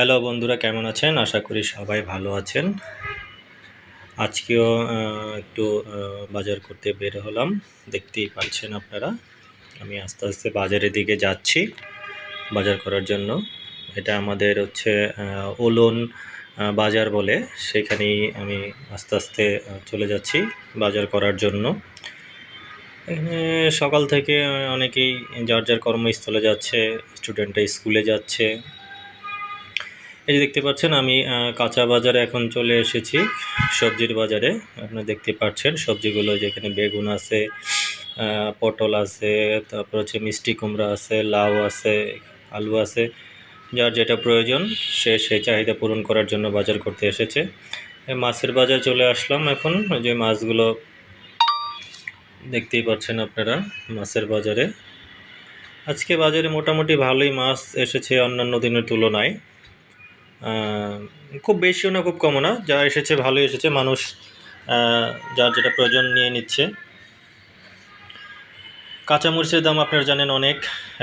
Hello বন্ধুরা, কেমন আছেন? আশা করি সবাই ভালো আছেন। আজকেও একটু বাজার করতে বের হলাম। দেখতেই পাচ্ছেন আপনারা, আমি আস্তে আস্তে বাজারের দিকে যাচ্ছি, বাজার করার জন্য। এটা আমাদের হচ্ছে ওলন বাজার বলে, সেখানেই আমি আস্তে আস্তে চলে যাচ্ছি বাজার করার জন্য। এখানে সকাল থেকে অনেকেই যার যার কর্মস্থলে যাচ্ছে, স্টুডেন্টরা স্কুলে যাচ্ছে এই যে দেখতে পাচ্ছেন, আমি কাঁচা বাজারে এখন চলে এসেছি, সবজির বাজারে। আপনারা দেখতে পাচ্ছেন সবজিগুলো যেখানে বেগুন আছে পটল আছে, তারপর হচ্ছে মিষ্টি কুমড়া আছে, লাউ আছে, আলু আছে। যার যেটা প্রয়োজন, সে সেই চাহিদা পূরণ করার জন্য বাজার করতে এসেছে। মাছের বাজার চলে আসলাম এখন যে মাছগুলো দেখতেই পাচ্ছেন আপনারা মাছের বাজারে। আজকে বাজারে মোটামুটি ভালোই মাছ এসেছে অন্যান্য দিনের তুলনায়। খুব বেশিও না, খুব কমও না। যা এসেছে, ভালোই এসেছে। মানুষ যার যেটা প্রয়োজন নিয়ে নিচ্ছে। কাঁচামরিচের দাম আপনারা জানেন অনেক।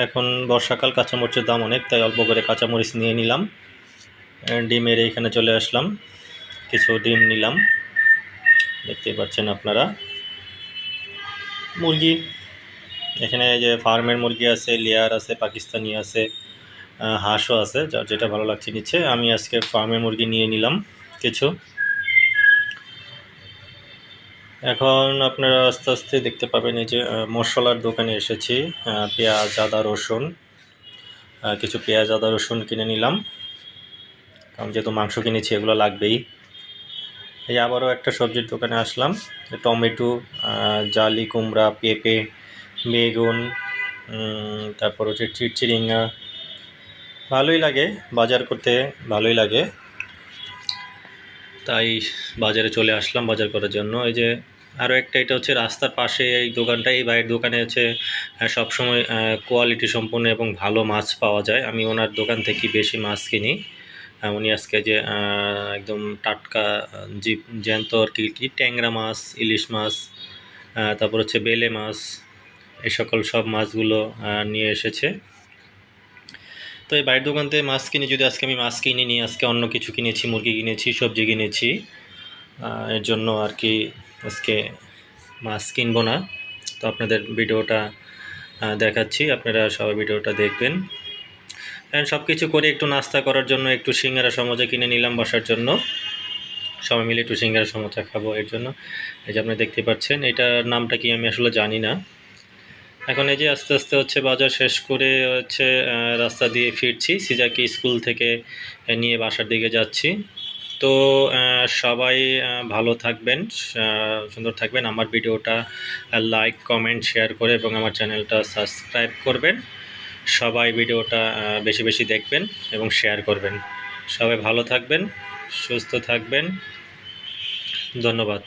এখন বর্ষাকাল, কাঁচামরিচের দাম অনেক, তাই অল্প করে কাঁচামরিচ নিয়ে নিলাম। ডিমের এইখানে চলে আসলাম। কিছু ডিম নিলাম। দেখতেই পাচ্ছেন আপনারা। মুরগি, এখানে যে ফার্মের মুরগি আছে লেয়ার আছে, পাকিস্তানি আছে। হাঁসও আছে যেটা ভালো লাগছে নিচ্ছে। আমি আজকে ফার্মে মুরগি নিয়ে নিলাম কিছু। এখন আপনারা আস্তে আস্তে দেখতে পাবেন এই যে মশলার দোকানে এসেছি। পেঁয়াজ, আদা, রসুন কিছু পেঁয়াজ, আদা, রসুন কিনে নিলাম। কারণ যেহেতু মাংস কিনেছি, এগুলো লাগবেই। এই আবারও একটা সবজির দোকানে আসলাম। টমেটো জালি, কুমড়া, পেঁপে, বেগুন তারপর হচ্ছে চিড়চিড়িঙ্গা ভালোই লাগে বাজার করতে ভালোই লাগে। তাই বাজারে চলে আসলাম বাজার করার জন্য। এই যে আরও একটা এটা হচ্ছে রাস্তার পাশে এই দোকানটা এই ভাইয়ের দোকানে হচ্ছে সবসময় কোয়ালিটি সম্পন্ন এবং ভালো মাছ পাওয়া যায়। আমি ওনার দোকান থেকে বেশি মাছ কিনি। উনি আজকে যে একদম টাটকা আহ, জি জ্যান্ত আর কি কি ট্যাংরা মাছ ইলিশ মাছ তারপর হচ্ছে বেলে মাছ এই সকল সব মাছগুলো নিয়ে এসেছে। তো এই বাইরের দোকান থেকে মাছ কিনে যদি আজকে আমি মাছ কিনিনি, আজকে অন্য কিছু কিনেছি, মুরগি কিনেছি, সবজি কিনেছি এর জন্য আর কি আজকে মাছ কিনবো না। তো আপনাদের ভিডিওটা দেখাচ্ছি, আপনারা সবাই ভিডিওটা দেখবেন। সব কিছু করে একটু নাস্তা করার জন্য, একটু সিঙ্গারা সমোসা কিনে নিলাম বসার জন্য। সবাই মিলে একটু সিঙ্গারা সমোসা খাব এর জন্য। এই যে আপনি দেখতে পাচ্ছেন, এটার নামটা কি আমি আসলে জানি না। এখন এই যে আস্তে আস্তে হচ্ছে বাজার শেষ করে হচ্ছে রাস্তা দিয়ে ফিরছি, সিজাকে স্কুল থেকে নিয়ে বাসার দিকে যাচ্ছি। তো সবাই ভালো থাকবেন সুন্দর থাকবেন। আমার ভিডিওটা লাইক কমেন্ট শেয়ার করে এবং আমার চ্যানেলটা সাবস্ক্রাইব করবেন। সবাই ভিডিওটা বেশি বেশি দেখবেন এবং শেয়ার করবেন। সবাই ভালো থাকবেন, সুস্থ থাকবেন। ধন্যবাদ।